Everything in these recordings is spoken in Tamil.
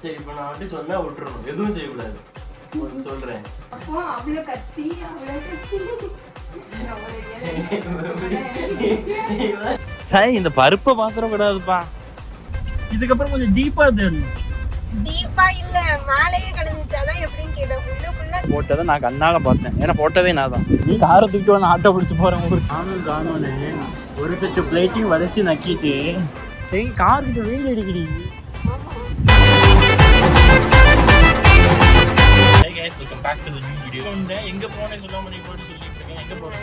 சரி இப்போ நான் வந்து சொன்னா விட்டுறணும். எதுவும் செய்யக்கூடாது. உனக்கு சொல்றேன். அப்போ அவ்வளோ கத்தி சாய் இந்த பருப்பை பாத்திரம் கூடாதுப்பா இதுக்கப்புறம் கொஞ்சம் டீப்பா தேடணும். டீப்பா இல்ல மேலேயே கிடந்துச்சு அதான் எப்படின்னு கேட்டேன். போட்டதை நான் கண்ணால பார்த்தேன். ஏன்னா போட்டதே நான் தான். நீ காரை தூக்கிட்டு வந்து ஆட்டோ பிடிச்சு போறேன் ஊருக்கு நானும் காணோன்னு ஒரு தட்டு பிளேட்டையும் வளைச்சு நக்கிட்டு. கார் கிட்ட வெயில் அடிக்கடி back to the new video. எங்க போனேன் சொல்லாம நீ போட்டு சொல்லிட்டு இருக்கேன் எங்க போறேன்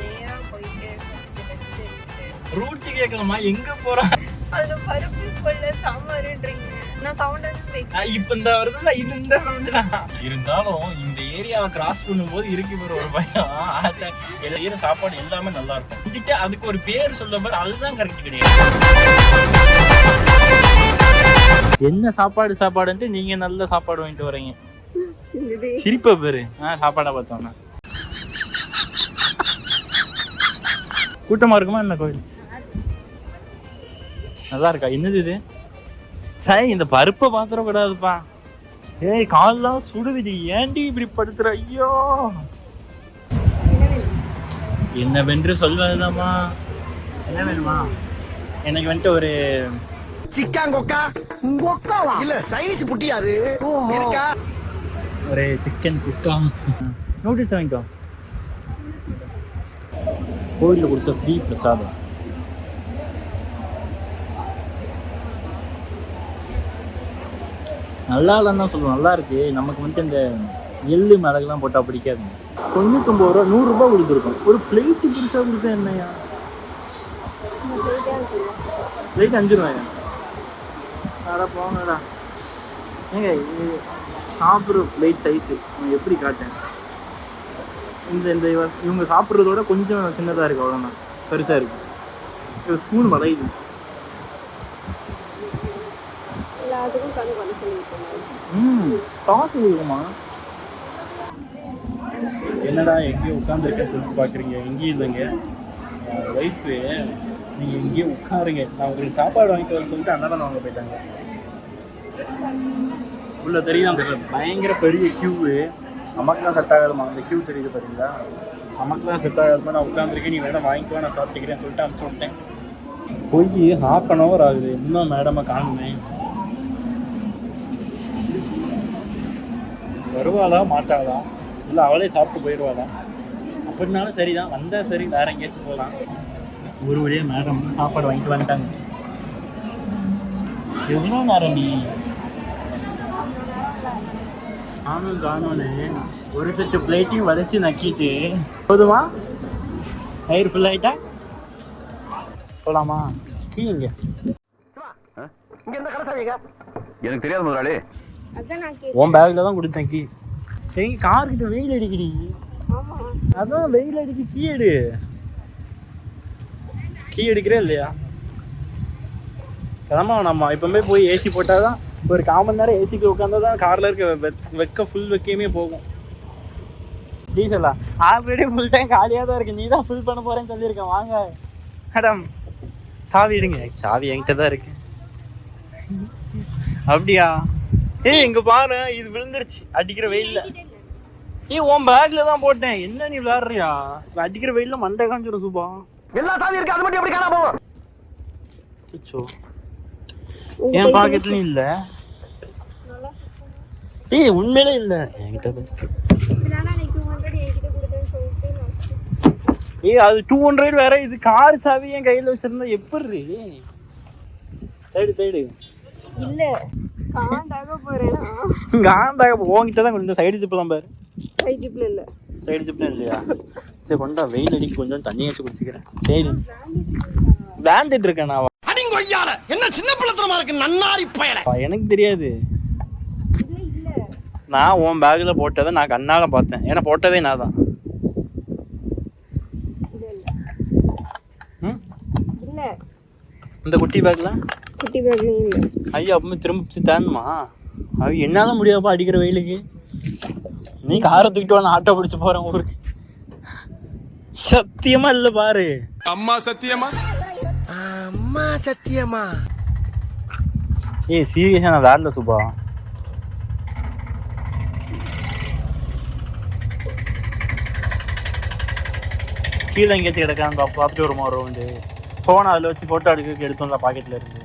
ரூட் கேட்கலாமா எங்க போறேன் அதுல பருப்பு கொள்ள சாம்பாருன்றீங்க நான் சவுண்ட் வந்து பேசுறேன் இப்ப இந்த வருதுல இது இந்த சவுண்ட் தான். இருந்தாலும் இந்த ஏரியாவை கிராஸ் பண்ணும்போது இருக்கு பாரு ஒரு பயம். எல்லா சாப்பாடு எல்லாமே நல்லா இருக்கும். வந்துட்டு அதுக்கு ஒரு பேர் சொல்ல பாரு அதுதான் கரெக்ட் கிடையாது. என்ன சாப்பாடு சாப்பாடுன்ட்டு நீங்க நல்ல சாப்பாடு வாங்கிட்டு வரீங்க. சிரிப்பா பேரு. ஆ சாப்பாடா பார்த்தோம்னா கூட்டமா இருக்குமா என்ன கோயில்? நல்லா இருக்கா? என்னது இது? சாய் இந்த பருப்பை பாத்திரம் கூடாதுப்பா. ஏய் கால்லாம் சுடுது. ஏன்டி இப்படி படுத்துற? ஐயோ. என்ன வென்று சொல்வதுதாம்மா. என்ன வேணுமா? எனக்கு வந்துட்டு ஒரு சிக்காங்கொக்கா. கொக்காவா இல்ல சைனீஸ் புட்டியாது இருக்கா? ஒரு சிக்கன் குக்கா நூடுல்ஸ் வாங்கிக்கோ. கோயிலில் கொடுத்த ஃப்ரீ பிரசாதம். நல்லா இல்லைன்னு தான் சொல்லுவோம். நல்லா இருக்கு. நமக்கு வந்துட்டு இந்த எள்ளு மிளகுலாம் போட்டால் பிடிக்காது. தொண்ணூத்தொம்பது ரூபா நூறுரூபா கொடுத்துருக்கோம். ஒரு பிளேட்டு பெருசாக கொடுத்தா என்னையா பிளேட் அஞ்சு ரூபாயா போங்கடா. ஏங்க சாப்பிட்ற பிளேட் சைஸு எப்படி காட்டேன் இந்த இந்த இவ- இவங்க சாப்பிட்றதோட கொஞ்சம் சின்னதாக இருக்கு அவ்வளோதான் பெருசாக இருக்கு. இது ஸ்பூன் வளையுது ம் காசு கொடுக்குமா என்னடா எங்கேயோ உட்காந்துருக்கேன்னு சொல்லிட்டு பார்க்குறீங்க எங்கேயும் இல்லைங்க. ஒய்ஃபு நீங்கள் எங்கேயோ உட்காருங்க. நான் உங்களுக்கு சாப்பாடு வாங்கிட்டு வரேன்னு சொல்லிட்டு அன்னதானம் வாங்க போயிட்டாங்க. உள்ள தெரியுது தெரியல பயங்கர பெரிய க்யூவு நமக்குலாம் செட் ஆகாதுமா அந்த க்யூ தெரியுது பார்த்தீங்களா நமக்குலாம் செட் ஆகாதுமா நான் உட்காந்துருக்கேன் நீ வேணா வாங்கிக்கோ நான் சாப்பிட்டுக்கிறேன்னு சொல்லிட்டு அனுப்பிச்சு விட்டேன். போய் ஹாஃப் அன் ஹவர் ஆகுது. இன்னும் மேடமை காணுமே? வருவாளா? மாட்டாளா? இல்லை அவளே சாப்பிட்டு போயிடுவாளா அப்படின்னாலும் சரிதான். வந்தா சரி வேற எங்கேயாச்சும் போகலாம் ஒரு வழியாக மேடம் சாப்பாடு வாங்கிட்டு வந்துட்டாங்க. எவ்வளோ நேரம் நீ? நானும் காணோன்னு ஒரு தட்டு பிளேட்டையும் வளைச்சு நக்கிட்டு. போதுமா? நைர் ஃபுல் ஆயிட்டா? போலாமா? கீ இங்க. இங்க இருந்த கடைசாவிங்க எனக்கு தெரியாது முதலாளி. உன் பேக்ல தான் கொடுத்தேன் கீ. எங்க கார் கிட்ட வெயில் அடிக்கடி. அதான் வெயில் அடிக்கு கீ எடு. கீ எடுக்கிறே இல்லையா? கிளம்ப நம்ம. இப்பவுமே போய் ஏசி போட்டாதான் ஒரு கால் மணி நேரம் ஏசிக்கு உட்காந்தா தான் கார்ல இருக்க வெக்க ஃபுல் வெக்கையுமே போகும். டீசலா? ஆல்ரெடி ஃபுல் டைம் காலியாக தான் இருக்கு. நீ தான் ஃபுல் பண்ண போறேன்னு சொல்லியிருக்கேன். வாங்க. மேடம் சாவி எடுங்க. சாவி என்கிட்ட தான் இருக்கு. அப்படியா? ஏய் இங்க பாரு இது விழுந்துருச்சு. அடிக்கிற வெயில்ல. ஏய் உன் பேக்ல தான் போட்டேன். என்ன நீ விளையாடுறியா? இப்ப அடிக்கிற வெயில்ல மண்டை காஞ்சிரும் சுபா. எல்லா சாவி இருக்கு. அது மட்டும் எப்படி காணாம போகும்? அச்சோ என் பாக்கெட்லயும் இல்ல. ஏய் உண்மையிலே இல்ல. என்கிட்ட ஏய் அது டூ ஹண்ட்ரட் வேற. இது கார் சாவி என் கையில வச்சிருந்தா எப்படி தேடு தேடு. இல்ல. காண்டாக போறேனா? தான் இந்த சைடு ஜிப்லாம் பாரு. ஃபைவ் ஜிப்ல இல்ல. சைடு ஜிப்லாம் இல்லையா? சரி கொண்டா வெயில் அடிக்க கொஞ்சம் தண்ணி வச்சு குடிச்சிக்கிறேன். சரி விளாண்டுட்டு இருக்கேன் நான். அடிங்கொய்யால என்ன சின்ன பிள்ளைத்தனமா இருக்கு நன்னாரி பயல. எனக்கு தெரியாது. நான் உன் பேக்ல போட்டதை நான் கண்ணால பார்த்தேன். ஏன்னா போட்டதே நான் தான். இந்த குட்டி பேக்ல குட்டி இல்ல ஐயா அப்பவுமே திரும்ப தேடணுமா அது என்னால முடியாப்பா அடிக்கிற வெயிலுக்கு. நீ காரை தூக்கிட்டு நான் ஆட்டோ பிடிச்சு போறேன் ஊருக்கு. சத்தியமா இல்ல பாரு. அம்மா சத்தியமா? அம்மா சத்தியமா? ஏய் சீரியஸா நான் விளாடல சுபா. கீழே எங்கேயாச்சும் கிடக்கான்னு பார்த்துட்டு ஒரு வரும் வந்து ஃபோன் அதில் வச்சு ஃபோட்டோ எடுக்க எடுத்தோம்ல பாக்கெட்டில் இருந்து.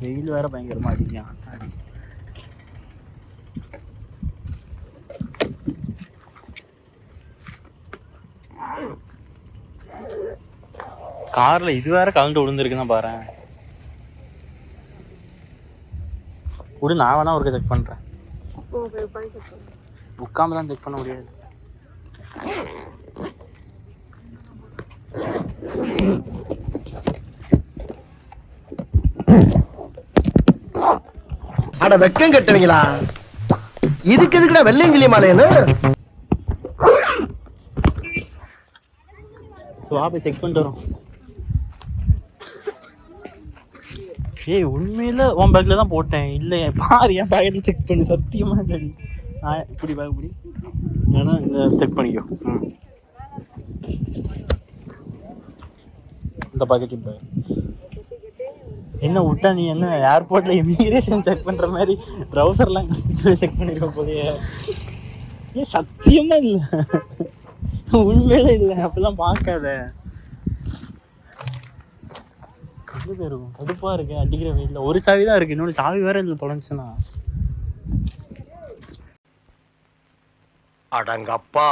வெயில் வேற பயங்கரமா அடிக்கும் கார்ல இது வேற கலந்து விழுந்திருக்குன்னா பாரு விடு நான் வேணா ஒருக்க செக் பண்றேன். ஓ போய் உட்காந்து செக் பண்ணு உட்காம தான் செக் பண்ண முடியாது. அட வெக்கம் கட்டுவீங்களா? இதுக்கு எதுக்குடா வெள்ளையங்கிலி மாலையன்னு ஸோ செக் பண்ணிட்டு வரோம். ஏய் உண்மையில் உன் பேக்கில் தான் போட்டேன். இல்லை பாரு என் பேக்கெட்டில் செக் பண்ணி சத்தியமாக இல்லை நான் இப்படி பேக் இப்படி. ஏன்னா இந்த செக் பண்ணிக்கோ. ம். இந்த பாக்கெட்டையும் பாரு என்ன விட்டா நீ என்ன ஏர்போர்ட்டில் இமிகிரேஷன் செக் பண்ணுற மாதிரி ட்ரௌசர்லாம் சொல்லி செக் பண்ணியிருக்க போதே ஏன் சத்தியமாக இல்லை. உண்மையில இல்லை அப்படிலாம் பார்க்காத. கண்டு போயிருக்கும் கடுப்பா இருக்கு அடிக்கிற வெயில்ல. ஒரு சாவி தான் இருக்கு. இன்னொரு சாவி வேற இல்லை தொலைஞ்சுன்னா அடங்கப்பா.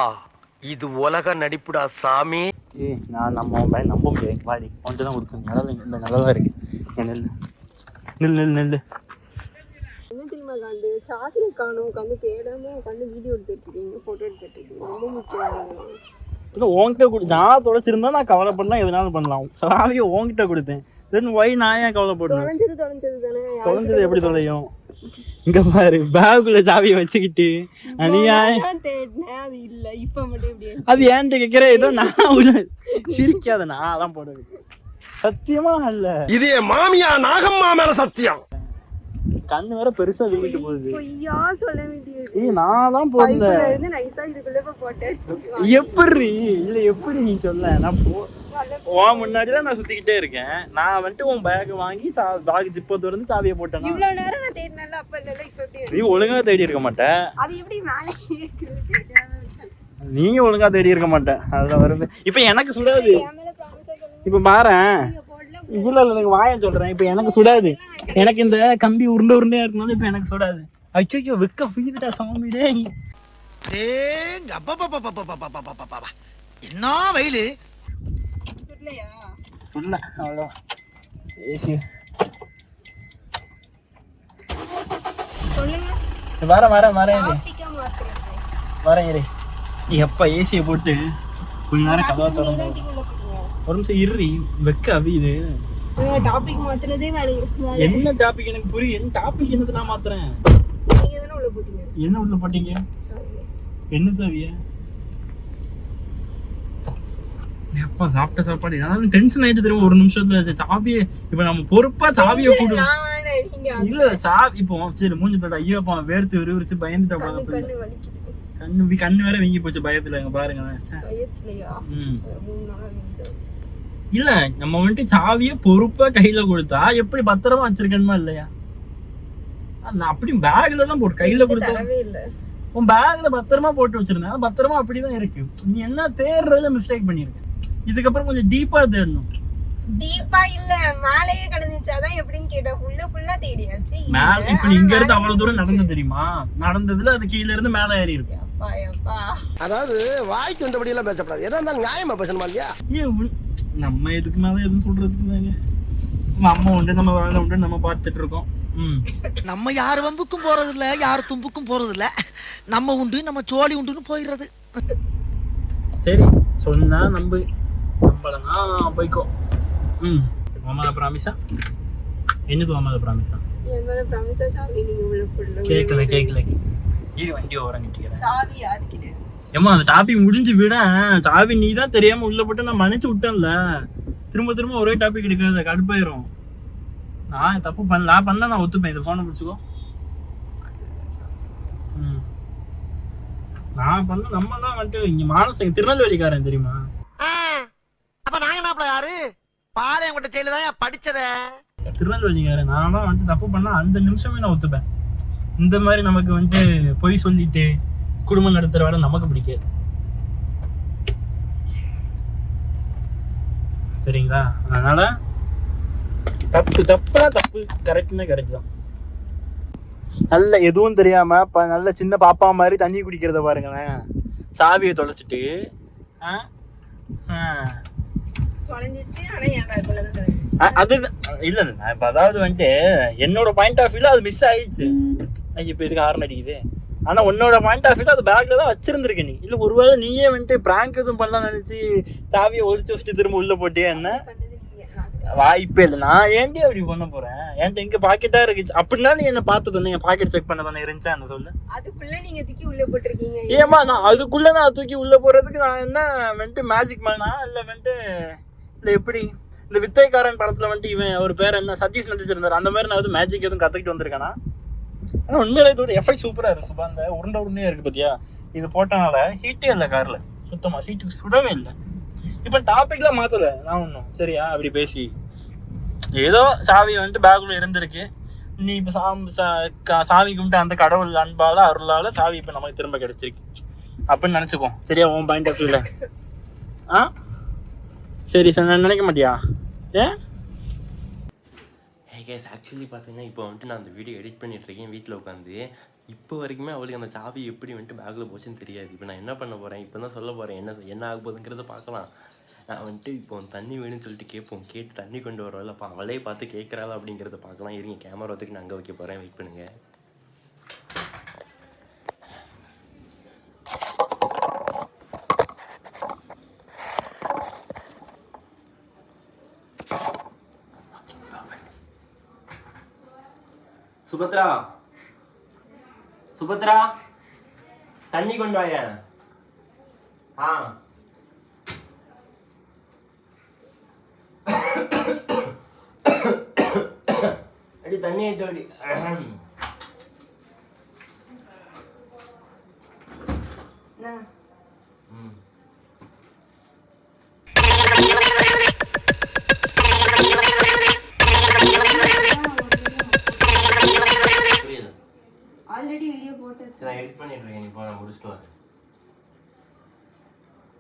இது உலக நடிப்புடா சாமி. ஏய் நான் நம்ம பையன் நம்ப முடியாது. பாடி உன்ட்டு தான் கொடுத்தேன் நிலவு இந்த நிலவா இருக்கு. என் நெல் நெல் நெல் நெல் என்ன தெரியுமா காண்டு? சாக்லேட் காணும் உட்காந்து தேடாம உட்காந்து வீடியோ எடுத்துட்டு இருக்கீங்க போட்டோ எடுத்துட்டு இருக்கீங்க ரொம்ப முக்கியம் இல்லை உன்கிட்ட கொடு நான் தொலைச்சிருந்தா நான் கவலைப்படலாம். எதுனாலும் பண்ணலாம். சாவியை உன்கிட்ட கொடுத்தேன். தென் ஒய் நான் ஏன் கவலைப்படணும்? தொலைஞ்சது தொலைஞ்சது தானே. தொலைஞ்சது எப்படி தொலையும்? இங்க பாரு பேக்குள்ள சாவியை வச்சுக்கிட்டு. தேடினேன் அது இல்ல. இப்ப மட்டும் அது ஏன்ட்டு கேட்கிற ஏதோ நான் உள்ள சிரிக்காத நான் அதான் போடுவேன். சத்தியமா இல்ல. இது மாமியா நாகம்மா மேல சத்தியம். கண்ணு வேற பெருசா வீங்கிட்டு போகுது. பொய்யா சொல்ல வேண்டியது. ஏய் நான் தான் போடல. இருந்து நைஸா இதுக்குள்ள போட்டேன் எப்படி இல்ல எப்படி நீ சொல்ல? நான் போ உன் முன்னாடி தான் நான் சுத்திக்கிட்டே இருக்கேன். நான் வந்துட்டு உன் பேக் வாங்கி பேக் ஜிப்பை திறந்து சாவியை போட்டேன்னா இவ்வளவு நேரம் நான் தேடினேன்ல அப்ப இல்ல இப்ப எப்படி நீ ஒழுங்கா தேடி இருக்க மாட்ட. அது எப்படி மேலே இருக்குது நீ ஒழுங்கா தேடி இருக்க மாட்ட. அதுதான் வருது. இப்ப எனக்கு சொல்லுங்க. இப்ப போடல இல்லை இல்லை எனக்கு வாயம் சொல்கிறேன் இப்போ எனக்கு சுடாது. எனக்கு இந்த கம்பி உருண்டை உருண்டையா இருக்கனால இப்போ எனக்கு சுடாது. அச்சோ வெக்க புரியுதுடா சாமிடே என்ன வயலு? சொல்ல அவ்வளோ ஏசி. வரேன் வரேன் வரேன். வரேன் எப்ப ஏசியை போட்டு கொஞ்ச நேரம் கதவை திறந்து ஒரு நிமிஷம் இருறி வெக்க அவியுது. டாபிக் மாத்துனதே வேலைங்க என்ன டாபிக் எனக்கு புரியும் என்ன டாபிக் என்னது நான் மாத்துறேன்? நீங்க தானே உள்ள போட்டீங்க? என்ன உள்ள போட்டீங்க? என்ன சாவிய? அப்பா சாப்பிட்ட சாப்பாடு ஏதாவது டென்ஷன் ஆயிட்டு தெரியும்? ஒரு நிமிஷத்துல சாவியை இப்ப நம்ம பொறுப்பா சாவியை கொடு இல்ல சாவி இப்போ சரி மூஞ்சி தட ஐயோப்பா வேர்த்து விறுவிறுச்சு பயந்துட்டா கண்ணு கண்ணு வேற வீங்கி போச்சு பயத்துல பாருங்க ம். இல்ல நம்ம வந்துட்டு சாவியை பொறுப்பா கையில கொடுத்தா எப்படி பத்திரமா வச்சிருக்கணுமா இல்லையா? நான் அப்படி பேக்ல தான் போட்டு கையில கொடுத்தா உன் பேக்ல பத்திரமா போட்டு வச்சிருந்தேன். பத்திரமா அப்படிதான் இருக்கு. நீ என்ன தேடுறதுல மிஸ்டேக் பண்ணிருக்க இதுக்கப்புறம் கொஞ்சம் டீப்பா தேடணும். டீப்பா இல்ல மேலேயே கிடந்துச்சு அதான் எப்படின்னு கேட்டேன் உள்ள ஃபுல்லா தேடியாச்சு. மேல இப்ப இங்க இருந்து அவ்வளவு தூரம் நடந்து தெரியுமா? நடந்ததுல அது கீழ இருந்து மேல ஏறி இருக்கு. அப்பா அப்பா அதாவது வாய்க்கு வந்தபடி எல்லாம் பேசப்படாது. எதா இருந்தாலும் நியாயமா பேசணுமா இல்லையா? நம்ம இதுக்கு மேல எதுவும் சொல்றதுக்கு நம்ம உண்டு நம்ம வேலை உண்டு நம்ம பார்த்துட்டு இருக்கோம். ம். நம்ம யார் வம்புக்கும் போறது இல்ல யார் தும்புக்கும் போறது இல்ல நம்ம உண்டு நம்ம சோழி உண்டுன்னு போயிடுறது. சரி சொன்னா நம்பு. நம்பலனா போய்க்கோ. மாமா ப்ராமிஸா என்னது மாமா ப்ராமிஸா என் மேல ப்ராமிஸா சாவி நீங்க உள்ள போடல கேட்கல கேட்கல இரு வண்டி ஓரங்கிட்டு சாவி யாருக்கிட்ட? ஏமா அந்த டாபிக் முடிஞ்சு விட சாவி நீ தான் தெரியாம உள்ள போட்டு நான் மன்னிச்சு விட்டேன்ல. திரும்ப திரும்ப ஒரே டாபிக் எடுக்காத கடுப்பாயிரும். நான் தப்பு பண்ணல நான் பண்ண நான் ஒத்துப்பேன். இந்த போனை பிடிச்சிக்கோ. ம். நான் பண்ண நம்ம தான் வந்துட்டு இங்க மானசங்க திருநெல்வேலிக்காரன் தெரியுமா? அப்ப நாங்க நாப்பல யாரு? பாளையம் கொண்ட செயல தான் படிச்சத? திருநெல்வேலிக்காரன் நான் தான் வந்துட்டு தப்பு பண்ணா அந்த நிமிஷமே நான் ஒத்துப்பேன். இந்த மாதிரி நமக்கு வந்துட்டு பொய் சொல்லிட்டு குடும்பம் நடத்துற வேலை நமக்கு பிடிக்காது. சரிங்களா? அதனால தப்பு தப்புனா தப்பு. கரெக்ட்னா கரெக்ட் தான். நல்ல எதுவும் தெரியாம நல்ல சின்ன பாப்பா மாதிரி தண்ணி குடிக்கிறத பாருங்களேன். சாவியை தொலைச்சிட்டு ஆ. அது இல்ல இல்ல நான் இப்ப அதாவது வந்துட்டு என்னோட பாயிண்ட் ஆஃப் வியூல அது மிஸ் ஆயிடுச்சு. ஐயோ இப்ப இதுக்கு ஹார்ன் அடிக்குது? ஆனா உன்னோட பாயிண்ட் ஆஃப் வியூல அது பேக்ல தான் வச்சிருந்திருக்க நீ. இல்ல ஒருவேளை நீயே வந்துட்டு பிராங்க் எதுவும் பண்ணலாம் நினைச்சு சாவியை ஒழிச்சு வச்சுட்டு திரும்ப உள்ள போட்டியா என்ன? வாய்ப்பே இல்லை. நான் ஏன்டி அப்படி பண்ண போறேன்? என்கிட்ட எங்க பாக்கெட்டா இருந்துச்சு அப்படின்னா நீ என்ன பார்த்தது என் பாக்கெட் செக் பண்ண தானே இருந்துச்சா என்ன சொல்லு? அதுக்குள்ள நீங்க தூக்கி உள்ள போட்டிருக்கீங்க. ஏமா நான் அதுக்குள்ள நான் தூக்கி உள்ள போறதுக்கு நான் என்ன வந்துட்டு மேஜிக் மேனா இல்ல வந்துட்டு இந்த எப்படி? இந்த வித்தைக்காரன் படத்துல வந்துட்டு இவன் ஒரு பேர் என்ன? சதீஷ் நடிச்சிருந்தார். அந்த மாதிரி நான் வந்து மேஜிக் எதுவும் கத்துக்கிட்டு வந்திருக்கானா? ஆனால் உண்மையிலே இதோட எஃபெக்ட் சூப்பரா இருக்கு சுபா. அந்த உருண்டை உருண்டையா இருக்கு பாத்தியா? இது போட்டனால ஹீட்டே இல்லை கார்ல. சுத்தமா சீட்டு சுடவே இல்லை. இப்போ டாபிக்லாம் மாத்தல. நான் ஒன்றும் சரியா? அப்படி பேசி. ஏதோ சாவி வந்துட்டு பேக்குள்ள இருந்திருக்கு. நீ இப்போ சாமி சா- சாமி கும்பிட்டு அந்த கடவுள் அன்பால அருளால சாவி இப்போ நமக்கு திரும்ப கிடைச்சிருக்கு. அப்படின்னு நினச்சிக்கோ சரியா? உன் பாயிண்ட் ஆஃப் வியூவில் ஆ? சரி சார் நான் நினைக்க மாட்டியா? ஏன் ஹே கேஸ் ஆக்சுவலி பார்த்தீங்கன்னா இப்போ வந்துட்டு நான் அந்த வீடியோ எடிட் பண்ணிட்டுருக்கேன் வீட்டில் உட்காந்து. இப்போ வரைக்குமே அவளுக்கு அந்த சாவி எப்படி வந்துட்டு பேக்கில் போச்சுன்னு தெரியாது. இப்போ நான் என்ன பண்ண போகிறேன் இப்போ தான் சொல்ல போகிறேன் என்ன என்ன ஆக போகுதுங்கிறத பார்க்கலாம். நான் வந்துட்டு இப்போ தண்ணி வேணும்னு சொல்லிட்டு கேட்போம். கேட்டு தண்ணி கொண்டு வரல அவளே பார்த்து கேட்குறாள் அப்படிங்கிறத பார்க்கலாம். இருங்க கேமரா ஒத்துக்கு நான் அங்கே வைக்க போகிறேன் வெயிட் பண்ணுங்கள் சுபத்ரா. சுபத்ரா தண்ணி கொண்டு வாய. ஆ. அடி தண்ணி ஆயிட்டு அடி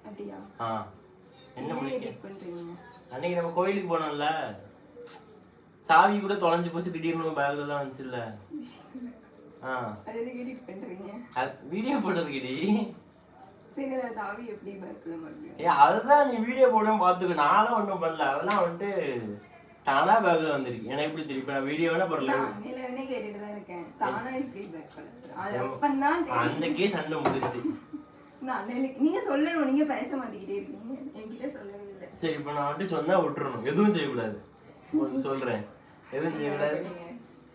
அப்படியா? ஆ. என்ன எடிட் பண்றீங்க? அன்னைக்கு நம்ம கோயிலுக்கு போனோம்ல. சாவி கூட தொலைஞ்சு போச்சு திடீர்னு பேக்ல தான் வந்துச்சுல்ல ஆ. அது எதுக்கு எடிட் பண்றீங்க? வீடியோ போட்டதுக்குடி சரி நான் சாவி எப்படி பேக்ல மறுபடியும்? ஏ அதுதான் நீ வீடியோ போடும் பார்த்துக்க. நானும் ஒன்றும் பண்ணல. அதெல்லாம் வந்துட்டு தானா பேக்ல வந்துருக்கு. எனக்கு எப்படி தெரியும்? இப்போ நான் வீடியோ வேணா போடல கேட்டுட்டு தான் இருக்கேன் அன்னைக்கே சண்டை முடிஞ்சு நான் நீங்க சொல்லணும் நீங்க பேச மாத்திக்கிட்டே இருக்கீங்க. என்கிட்ட சொல்லவே இல்லை. சரி இப்போ நான் வந்துட்டு சொன்னா விட்டுறணும். எதுவும் செய்யக்கூடாது. சொல்றேன். எதுவும் செய்யக்கூடாது.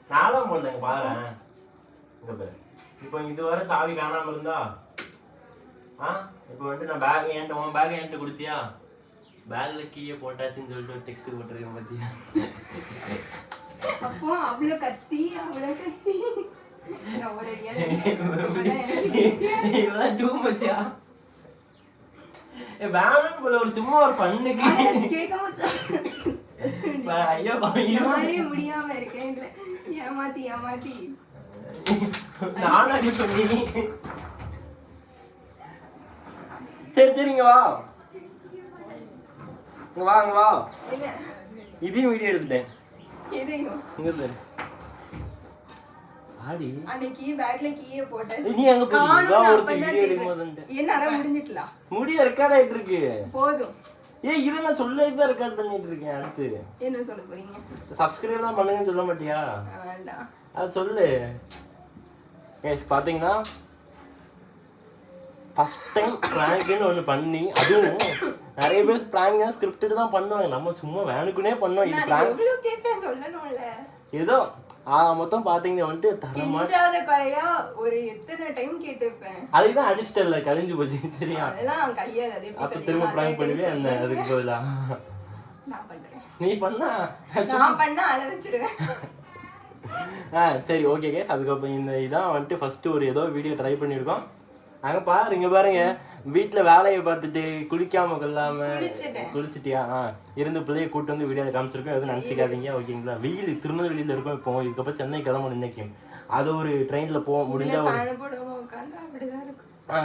நானும் போடலங்க பாரு இங்க பாரு. இப்போ இதுவரை சாவி காணாம இருந்தா? ஆ? இப்போ வந்துட்டு நான் பேக் என்கிட்ட உன் பேக் என்கிட்ட கொடுத்தியா? பேக்ல கீயை போட்டாச்சுன்னு சொல்லிட்டு டெக்ஸ்ட் போட்டிருக்கேன் பாத்தியா? அப்போ அவ்வளவு கத்தி அவ்வளவு கத்தி. இதெல்லாம் டூ ஏ வேணும்னு போல ஒரு சும்மா ஒரு பண்ணுக்கு ஐயோ நானே முடியாம இருக்கேன் ஏமாத்தி ஏமாத்தி நானா பண்ணி சரி சரி இங்க வா இங்க வா இதையும் வீடியோ எடுத்துட்டேன் இங்க ஆடி அன்னைக்கு பேக்ல கீய போட்டேன் நீ அங்க ஒருத்தர் அப்பதான் வீடியோ. எடுக்கும்போது என்ன அதான் முடிஞ்சிட்டலாம் முடிய ரெக்கார்ட் ஆயிட்டு இருக்கு. போதும். ஏய் இதை நான் சொல்லி தான் ரெக்கார்ட் பண்ணிட்டு இருக்கேன் அடுத்து. என்ன சொல்ல போறீங்க? பண்ணுங்கன்னு சொல்ல மாட்டியா? வேண்டாம். அது சொல்லு. எஸ் பார்த்தீங்கன்னா ஃபர்ஸ்ட் டைம் ப்ராங்க்னு ஒன்று பண்ணி அதுவும் நிறைய பேர் ப்ராங்க் ஸ்கிரிப்டட் தான் பண்ணுவாங்க. நம்ம சும்மா வேணுக்குனே பண்ணோம் இது ப்ராங்க் சொல்லணும்ல. ஏதோ ஆ மொத்தம் பார்த்தீங்கன்னா வந்துட்டு தரமா குறையா ஒரு எத்தனை டைம் கேட்டிருப்பேன். அதுக்கு தான் அடிச்சிட்டல கழிஞ்சு போச்சு சரியா? அதெல்லாம் எப்படி அப்போ? திரும்ப ப்ராங்க் பண்ணுவே அந்த. அதுக்கு பதிலா? நான் பண்றேன். நீ பண்ணா நான் பண்ணா அழ வச்சிருவேன். ஆ சரி ஓகே கேஸ் அதுக்கப்புறம் இந்த இதான் வந்துட்டு ஃபஸ்ட்டு ஒரு ஏதோ வீடியோ ட்ரை பண்ணியிருக்கோம். அங்க பாரு இங்க பாருங்க. வீட்டுல வேலையை பார்த்துட்டு குளிக்காம கொள்ளாம. குளிச்சிட்டியா? ஆ. இருந்து பிள்ளைய கூட்டு வந்து வீடியோல காமிச்சிருக்கோம். எதுவும் நினைச்சுக்காதீங்க ஓகேங்களா? வெயில் திருநெல்வேலியில இருக்கோம் இப்போ இதுக்கப்புறம் சென்னை கிளம்பணும் இன்னைக்கு அது ஒரு ட்ரெயின்ல போக முடிஞ்சா ஒரு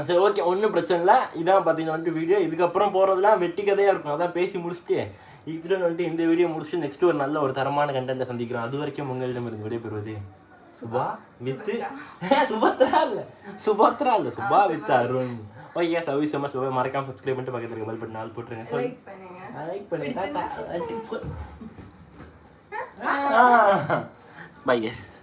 சரி ஓகே ஒன்றும் பிரச்சனை இல்லை. இதான் பார்த்தீங்கன்னா வந்துட்டு வீடியோ. இதுக்கப்புறம் போகிறதுலாம் வெட்டி கதையாக இருக்கும். அதான் பேசி முடிச்சுட்டு இதுடன் வந்துட்டு இந்த வீடியோ முடிச்சுட்டு நெக்ஸ்ட் ஒரு நல்ல ஒரு தரமான கண்டென்ட்ல சந்திக்கிறோம். அது வரைக்கும் உங்களிடம் இருந்து விடைபெறுவது சுபா வித்து சுபத்ரா இல்லை சுபத்ரா இல்லை Subha with Arun okay love you so much Subha மறக்காம சப்ஸ்கிரைப் பண்ணிட்டு பக்கத்துல இருக்க பெல் பட்டன் ஆல் போட்டுருங்க. சொல்லி லைக் பண்ணுங்க. லைக் பண்ணுங்க. Bye S